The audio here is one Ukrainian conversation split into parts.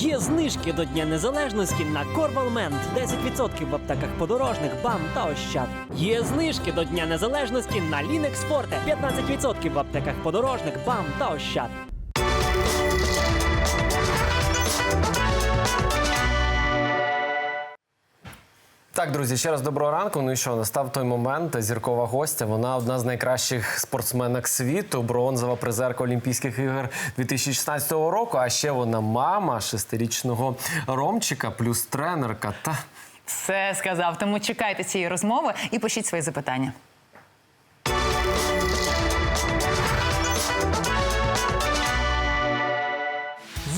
Є знижки до Дня Незалежності на Корвалмент 10% в аптеках подорожних, БАМ та Ощад. Є знижки до Дня Незалежності на Лінекс Форте 15% в аптеках подорожних, БАМ та Ощад. Так, друзі, ще раз доброго ранку. Ну і що, настав той момент. Зіркова гостя. Вона одна з найкращих спортсменок світу, бронзова призерка Олімпійських ігор 2016 року. А ще вона мама шестирічного Ромчика, плюс тренерка. Та Все сказав. Тому чекайте цієї розмови і пишіть свої запитання.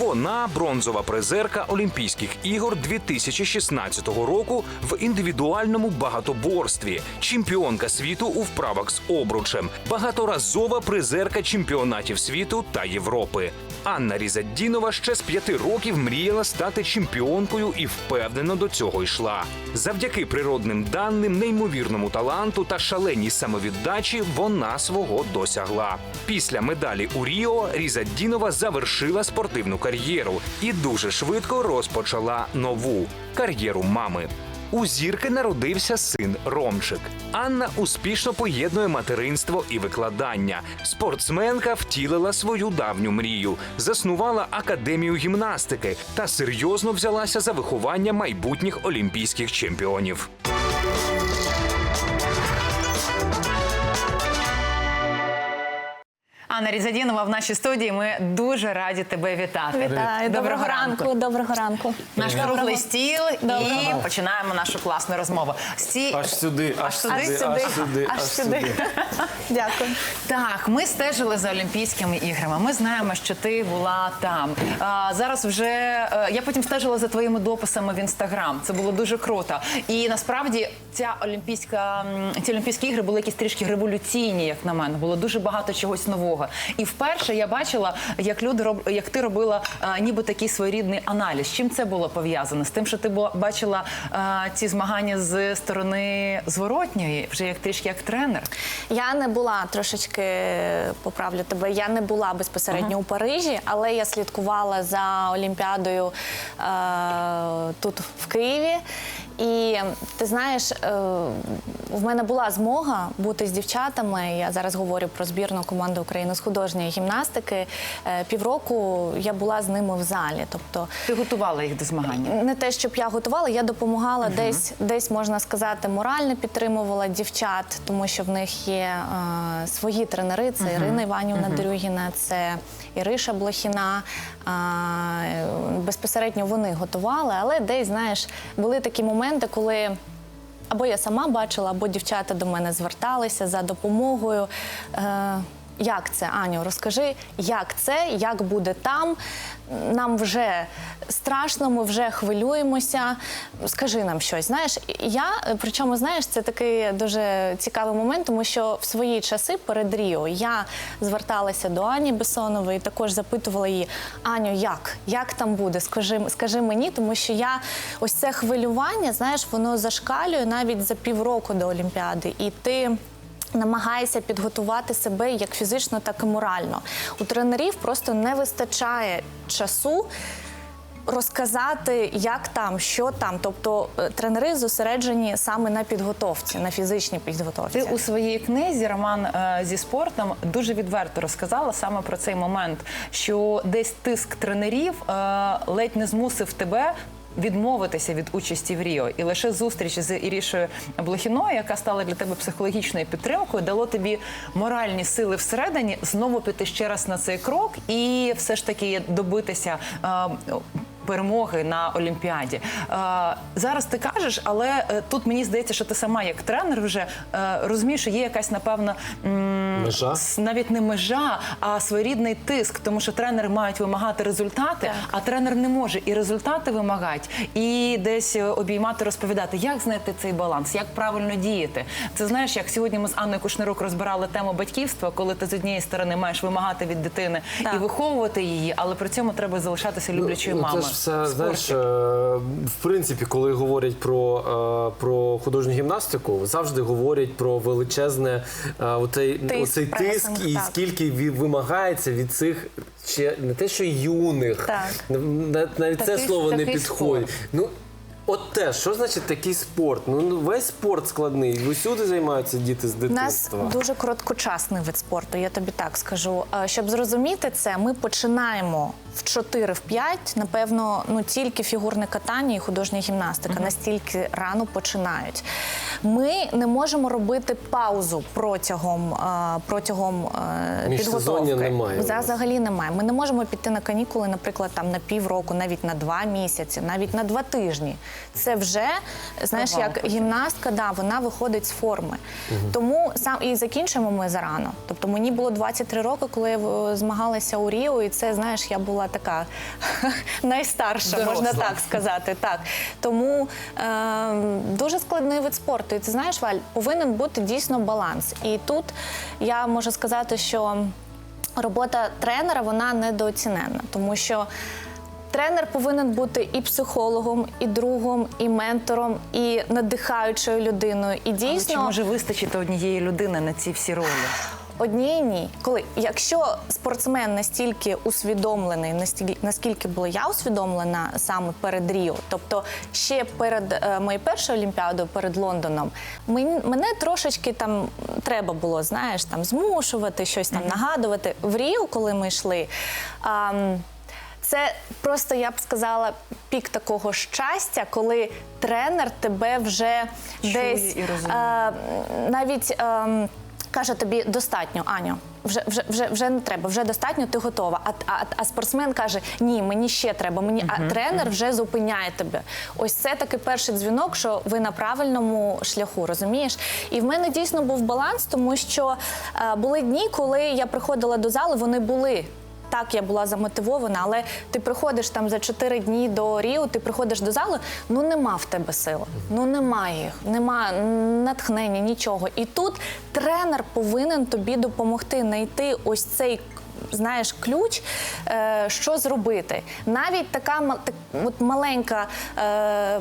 Вона бронзова призерка Олімпійських ігор 2016 року в індивідуальному багатоборстві, чемпіонка світу у вправах з обручем, багаторазова призерка чемпіонатів світу та Європи. Анна Різаддінова ще з п'яти років мріяла стати чемпіонкою і впевнено до цього йшла. Завдяки природним даним, неймовірному таланту та шаленій самовіддачі вона свого досягла. Після медалі у Ріо Різаддінова завершила спортивну кар'єру і дуже швидко розпочала нову кар'єру мами. У зірки народився син Ромчик. Анна успішно поєднує материнство і викладання. Спортсменка втілила свою давню мрію, заснувала академію гімнастики та серйозно взялася за виховання майбутніх олімпійських чемпіонів. Анна Різадінова в нашій студії. Ми дуже раді тебе вітати. Вітаю, доброго ранку. Доброго ранку. Наш Доброго. круглий стіл і Доброго. починаємо нашу класну розмову. Всі аж сюди, аж сюди, сюди, аж аж сюди, аж сюди. Дякую. Так, ми стежили за Олімпійськими іграми. Ми знаємо, що ти була там. А, зараз вже е, я потім стежила за твоїми дописами в інстаграм. Це було дуже круто. І насправді ця олімпійська ці олімпійські ігри були якісь трішки революційні, як на мене. Було дуже багато чогось нового. І вперше я бачила, як люди роб, як ти робила е, ніби такий своєрідний аналіз. З Чим це було пов'язано? З тим, що ти бачила е, ці змагання з сторони зворотньої, вже як трішки як тренер. Я не була трошечки поправлю тебе. Я не була безпосередньо у Парижі, але я слідкувала за Олімпіадою е, тут в Києві. І ти знаєш, е, в мене була змога бути з дівчатами. Я зараз говорю про збірну команду України з художньої гімнастики. Е, півроку я була з ними в залі. Тобто Ти готувала їх до змагання. не те, щоб я готувала, я допомагала десь, десь можна сказати, морально підтримувала дівчат, тому що в них є е, свої тренери. Це Ірина Іванівна Дерюгіна, це Іриша Блохіна. Е, безпосередньо вони готували, але десь, знаєш, були такі моменти, коли. Або я сама бачила, або дівчата до мене зверталися за допомогою. Е, як це, Аню, розкажи, як це, як буде там? Нам вже страшно, ми вже хвилюємося. Скажи нам щось. Знаєш, я причому знаєш, це такий дуже цікавий момент, тому що в свої часи перед Ріо я зверталася до Ані Бесонової, також запитувала її: Аню, як? Як там буде? Скажи, скажи мені, тому що я ось це хвилювання, знаєш, воно зашкалює навіть за півроку до Олімпіади. І ти. Намагаєшся підготувати себе як фізично, так і морально. У тренерів просто не вистачає часу розказати, як там, що там. Тобто е, тренери зосереджені саме на підготовці, на фізичній підготовці. Ти у своїй книзі роман е, зі спортом дуже відверто розказала саме про цей момент, що десь тиск тренерів е, ледь не змусив тебе. Відмовитися від участі в Ріо, і лише зустріч з Ірішою Блохіною, яка стала для тебе психологічною підтримкою, дало тобі моральні сили всередині знову піти ще раз на цей крок і все ж таки добитися. Перемоги на Олімпіаді Е, зараз ти кажеш, але е, тут мені здається, що ти сама як тренер вже е, розумієш, що є якась напевно м, Межа? с- навіть не межа, а своєрідний тиск, тому що тренери мають вимагати результати, Так. а тренер не може і результати вимагати, і десь обіймати, розповідати, як знайти цей баланс, як правильно діяти. Це знаєш, як сьогодні ми з Анною Кушнирук розбирали тему батьківства, коли ти з однієї сторони маєш вимагати від дитини Так. і виховувати її, але при цьому треба залишатися люблячою Ну, мамою. Все знаєш, е, в принципі, коли говорять про, е, про художню гімнастику, завжди говорять про величезне е, оцей Тиск, оцей тиск і так. скільки вимагається від цих ще не те, що юних, Так. навіть це слово не такий підходить. Ну от те, що значить такий спорт? Ну ну, весь спорт складний. Усюди займаються діти з У нас дуже короткочасний вид спорту, я тобі так скажу. Щоб зрозуміти це, ми починаємо в 4-5, напевно, ну тільки фігурне катання і художня гімнастика настільки рано починають. Ми не можемо робити паузу протягом, е, протягом е, підготовки. немає. Взагалі немає. Ми не можемо піти на канікули, наприклад, там на півроку, навіть на два місяці, навіть на два тижні. Це вже знаєш, Ага, як гімнастка, да, вона виходить з форми. Тому сам і закінчимо ми зарано. Тобто мені було 23 роки, коли я е, змагалася у Ріо, і це знаєш, я була така найстарша, можна так сказати. Так тому е, дуже складний вид спорту. І ти знаєш, Валь, повинен бути дійсно баланс. І тут я можу сказати, що робота тренера вона недооцінена, тому що. Тренер повинен бути і психологом, і другом, і ментором, і надихаючою людиною. І Але Чи може вистачити однієї людини на ці всі ролі? Однієї ні. Коли якщо спортсмен настільки усвідомлений, настільки наскільки була я усвідомлена саме перед Ріо, тобто ще перед е, моєю першою олімпіадою, перед Лондоном, мен- мене трошечки там треба було, знаєш, там змушувати щось там нагадувати. В Ріо, коли ми йшли. ам, це просто я б сказала пік такого щастя, коли тренер тебе вже Чує десь і розуміє. е, навіть ем, каже тобі достатньо, Аню. Вже, вже, вже, вже не треба, вже достатньо, ти готова. А, а, а спортсмен каже: ні, мені ще треба. Мені а тренер вже зупиняє тебе. Ось це такий перший дзвінок, що ви на правильному шляху, розумієш? І в мене дійсно був баланс, тому що е, були дні, коли я приходила до зали, вони були. Так, я була замотивована, але ти приходиш там за 4 дні до Ріо, ти приходиш до залу, ну нема в тебе сили, ну немає їх, нема натхнення, нічого. І тут тренер повинен тобі допомогти знайти ось цей. Знаєш, ключ, е, що зробити. Навіть така от маленька е,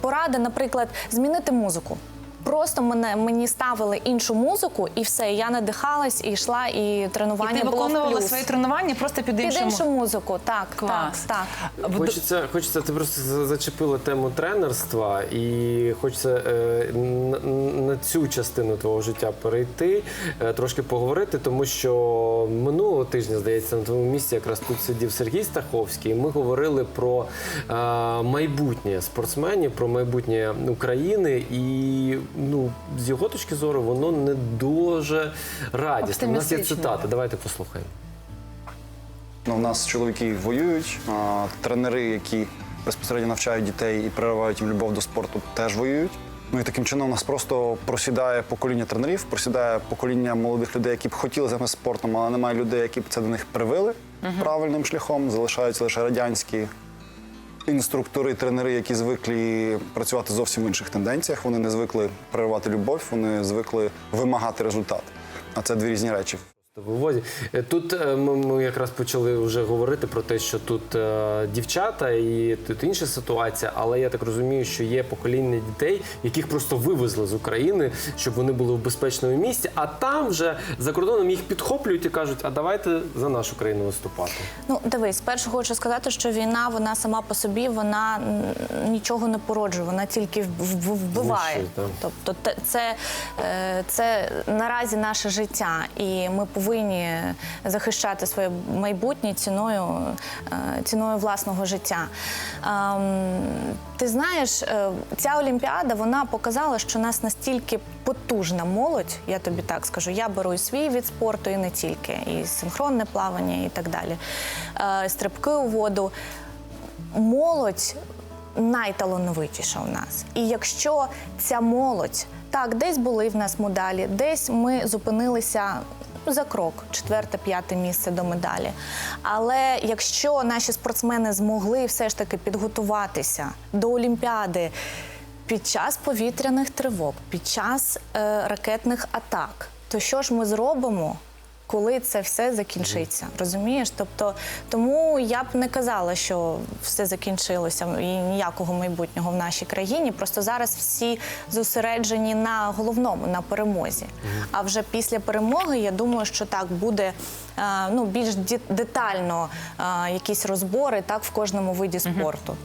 порада, наприклад, змінити музику. Просто мене мені ставили іншу музику, і все. Я надихалась і йшла, і тренування І ти було в виконувала плюс. свої тренування просто під Під іншим. іншу музику, так, Клас. так, так. Хочеться, хочеться, ти просто зачепила тему тренерства, і хочеться е, на, на цю частину твого життя перейти, е, трошки поговорити, тому що минулого тижня, здається, на твоєму місці якраз тут сидів Сергій Стаховський. і Ми говорили про е, майбутнє спортсменів, про майбутнє України, і ну, з його точки зору воно не дуже радісне. У нас є Оптимістично. цитата. Давайте послухаємо. Ну, у нас чоловіки воюють, а, тренери, які безпосередньо навчають дітей і проявляють їм любов до спорту, теж воюють. Ну і таким чином у нас просто просідає покоління тренерів, просідає покоління молодих людей, які б хотіли займатися спортом, але немає людей, які б це до них привили правильним шляхом. Залишаються лише радянські інструктори, тренери, які звикли працювати зовсім в інших тенденціях. Вони не звикли проривати любов, вони звикли вимагати результат. А це дві різні речі. Вивозі. Е, Тут е, ми, якраз почали вже говорити про те, що тут е, дівчата і тут інша ситуація, але я так розумію, що є покоління дітей, яких просто вивезли з України, щоб вони були в безпечному місці, а там вже за кордоном їх підхоплюють і кажуть, а давайте за нашу країну виступати. Ну, дивись, спершу хочу сказати, що війна, вона сама по собі, вона нічого не породжує, вона тільки вбиває. Тобто, це, це наразі наше життя, і ми повинні захищати своє майбутнє ціною, е, ціною власного життя. Ем, Ти знаєш, е, ця олімпіада вона показала, що нас настільки потужна молодь, я тобі так скажу. Я беру і свій від спорту, і не тільки, і синхронне плавання, і так далі. Е, Стрибки у воду. Молодь найталановитіша у нас. І якщо ця молодь, так, десь були в нас медалі, десь ми зупинилися. За крок, четверте, п'яте місце до медалі. Але якщо наші спортсмени змогли все ж таки підготуватися до Олімпіади під час повітряних тривог, під час е, ракетних атак, то що ж ми зробимо? Коли це все закінчиться. Розумієш? Тобто, тому я б не казала, що все закінчилося і ніякого майбутнього в нашій країні. Просто зараз всі зосереджені на головному, на перемозі. А вже після перемоги я думаю, що так буде е, ну, більш детально е, якісь розбори так в кожному виді спорту.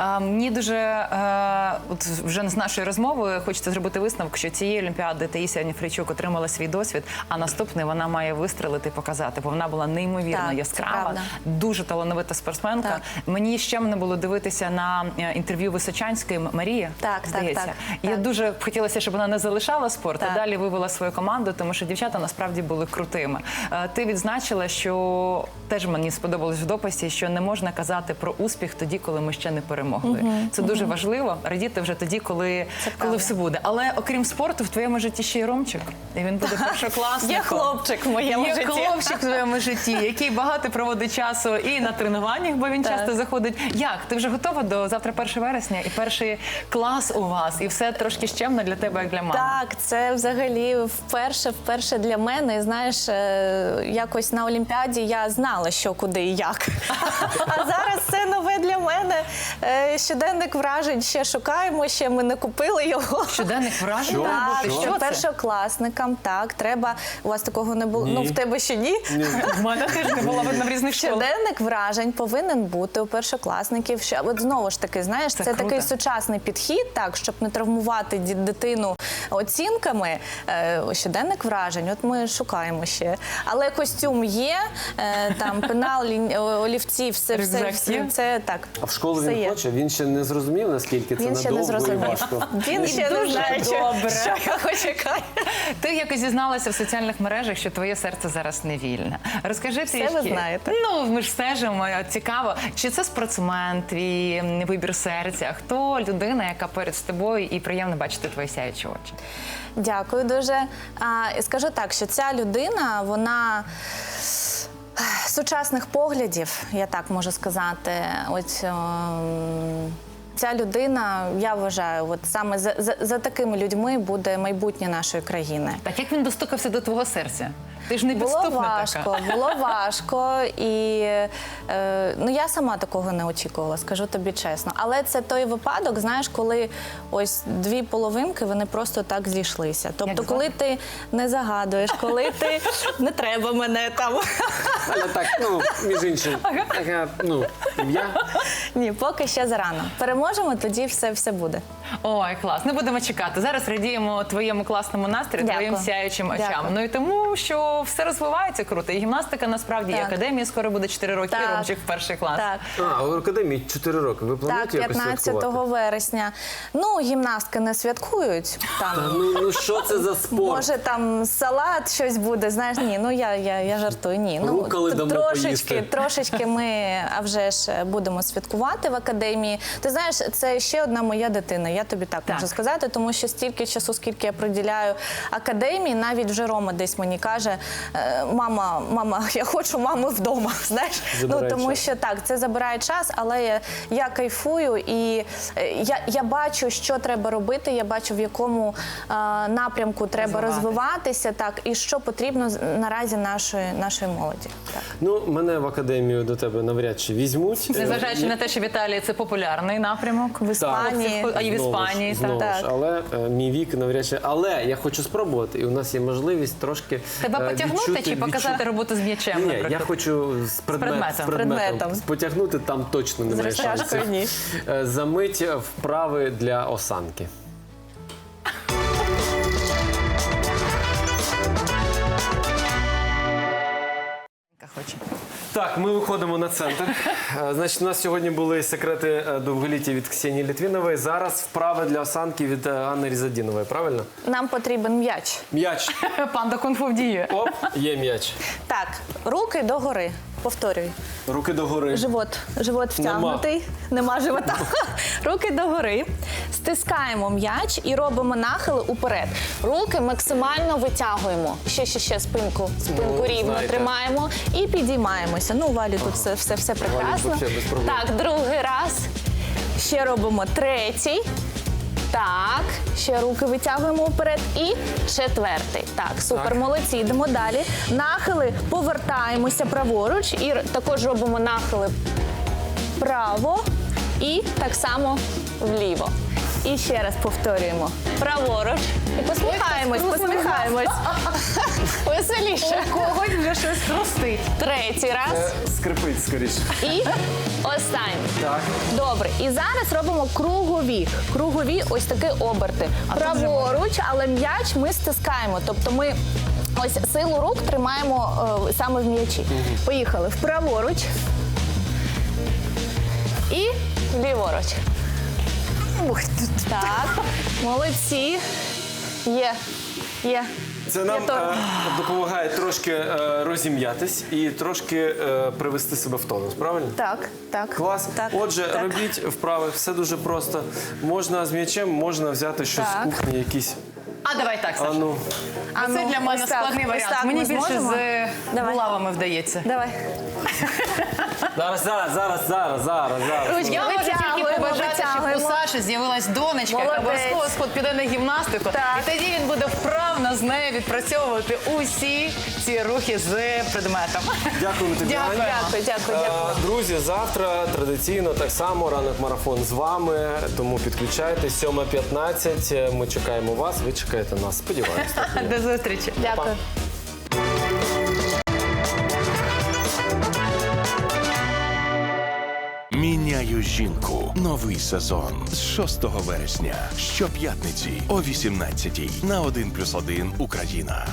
Мені дуже е, от вже з нашої розмови хочеться зробити висновок, що цієї олімпіади Таїсія Ніфричук отримала свій досвід, а наступний вона має вистрелити і показати, бо вона була неймовірно Так, яскрава, дуже талановита спортсменка. Так. Мені ще не було дивитися на е, інтерв'ю Височанської Марії. Так, так, здається. так, Я так. дуже хотілося, щоб вона не залишала спорт, а далі вивела свою команду, тому що дівчата насправді були крутими. Е, Ти відзначила, що теж мені сподобалось в дописі, що не можна казати про успіх тоді, коли ми ще не перемогли. Це дуже важливо. Радіти вже тоді, коли, коли все буде. Але окрім спорту, в твоєму житті ще й Ромчик. І він буде першокласником. Є хлопчик в моєму Є житті. хлопчик в твоєму житті, який багато проводить часу і на тренуваннях, бо він Так. часто заходить. Як? Ти вже готова до завтра 1 вересня і перший клас у вас, і все трошки щемно для тебе, як для мами. Так, це взагалі вперше, вперше для мене. І знаєш, е, якось на Олімпіаді я знала, що куди і як. А зараз це нове для мене. Е, Щоденник вражень ще шукаємо, ще ми не купили його. Щоденник вражень має Так, що Що першокласникам, так, треба. У вас такого не було. Ні. Ну, в тебе ще ні. В мене теж не було видно в різних школах. Щоденник вражень повинен бути у першокласників. Що от знову ж таки, знаєш, Це це, круто. такий сучасний підхід, так щоб не травмувати ді- дитину оцінками. Е, щоденник вражень. От ми шукаємо ще. Але костюм є, е, там пенал, лінь- олівці, все, все, Рюкзак все є? це так. А в школу все він є. хоче, він ще не зрозумів, наскільки це Він ще не надовго і зрозумів. важко. Він ще не Дуже знає, що, добре. що його чекає. Ти якось зізналася в соціальних мережах, що твоє серце зараз не вільне. Розкажи Все трішки. ви знаєте. Ну ми ж стежимо. Цікаво, чи це спортсмен, твій вибір серця? Хто людина, яка поряд з тобою, і приємно бачити твої сяючі очі? Дякую дуже. А, скажу так, що ця людина, вона. Сучасних поглядів, я так можу сказати. Ось ем, ця людина, я вважаю, от саме за, за, за такими людьми буде майбутнє нашої країни. Так як він достукався до твого серця? Ти ж не Було важко, така. було важко, і е, ну я сама такого не очікувала, скажу тобі чесно. Але це той випадок, знаєш, коли ось дві половинки вони просто так зійшлися. Тобто, коли ти не загадуєш, коли ти не треба мене там. Але так, ну, між іншим, таке, ну, ім'я. Ні, поки ще зарано. Переможемо, тоді все, все буде. Ой, клас. Не будемо чекати. Зараз радіємо твоєму класному настрою, Дякую. твоїм сяючим очам. Дякую. Ну і тому, що все розвивається круто. І гімнастика насправді і Так. академії скоро буде 4 роки, і Так. Ромчик в перший клас. Так. А, у академії 4 роки. Ви Так, плануєте якось 15 святкувати? вересня. Ну, гімнастки не святкують. Там ну, ну що це за спорт? Може там салат щось буде, знаєш, ні, ну я, я, я жартую, ні. Ну, Руколи дамо трошечки, поїсти. трошечки ми, а вже ж будемо святкувати в академії. Ти знаєш, це ще одна моя дитина, я тобі так, Так. можу сказати, тому що стільки часу, скільки я приділяю академії, навіть вже Рома десь мені каже, «Е, мама, мама, я хочу мами вдома. Знаєш, Забирає ну тому час. що так, це забирає час, але я, я кайфую і е, я, я бачу, що треба робити. Я бачу, в якому е, напрямку треба Розвиватися. розвиватися, так і що потрібно з- наразі нашої нашої молоді. Так. Ну, мене в академію до тебе навряд чи візьмуть. Незважаючи Е, на те, що в Італії це популярний напрямок. В Іспанії. А і в Знову ж, Іспанії, так. знову ж. так. Але е, мій вік навряд чи. Але я хочу спробувати, і у нас є можливість трошки. Тебе е, потягнути відчути- чи показати відчу- роботу з м'ячем? Ні, наприклад? я хочу з, предмет, предметом. з предметом. Предметом. Потягнути там точно немає З розтяжкою шансів. ні. Е, Замить вправи для осанки. Так, ми виходимо на центр. Е, Значить, у нас сьогодні були секрети е, довголіття від Ксенії Літвінової. Зараз вправи для осанки від е, Анни Різадінової. Правильно? Нам потрібен м'яч. М'яч. Панда кунг-фу в дії. Оп, є м'яч. Так, руки догори. Повторюй. Руки догори. Живот, живот втягнутий, нема, живота. Руки догори. Стискаємо м'яч і робимо нахили уперед. Руки максимально витягуємо. Ще, ще, ще спинку, спинку Ну, рівно знаєте. тримаємо і підіймаємося. Ну, Валі тут все, все, все прекрасно. без. Так, другий раз. Ще робимо третій. Так, ще руки витягуємо вперед. І четвертий. Так, супер, Так. молодці. Йдемо далі. Нахили, повертаємося праворуч і також робимо нахили право і так само вліво. І ще раз повторюємо. Праворуч. І посміхаємось, посміхаємось. Веселіше. Когось вже щось хрустить. Третій раз. Скрипить скоріше. І останній. Так. Добре, і зараз робимо кругові. Кругові ось такі оберти. Праворуч, але м'яч ми стискаємо. Тобто ми ось силу рук тримаємо е, саме в м'ячі. Поїхали вправоруч і ліворуч. Так, молодці. Є. Є. Це нам е, допомагає трошки е, розім'ятись і трошки е, привести себе в тонус, правильно? Так, так. Клас. Так, Отже, так. робіть вправи, все дуже просто. Можна з м'ячем, можна взяти щось Так. з кухні, якісь. А давай так, А Саша. ну, А Це ну, для мене ось так, складний ось варіант. так Мені ми більше зможемо? з Давай. булавами вдається. Давай. зараз, зараз, зараз, зараз, зараз, зараз. Я можу тільки побажати, щоб у. Саші з'явилась донечка, яка обов'язково сход піде на гімнастику. Так. І тоді він буде вправно з нею відпрацьовувати усі ці рухи з предметом. Дякуємо тобі, Дякую. Аня. Дякую, дякую, дякую. Е, Друзі, завтра традиційно так само ранок марафон з вами. Тому підключайтесь 7.15. Ми чекаємо вас. Ви чекаєте нас. Сподіваюся. До зустрічі. Дякую. Жінку. Новий сезон з 6 вересня. Щоп'ятниці о 18 на 1+,1 Україна.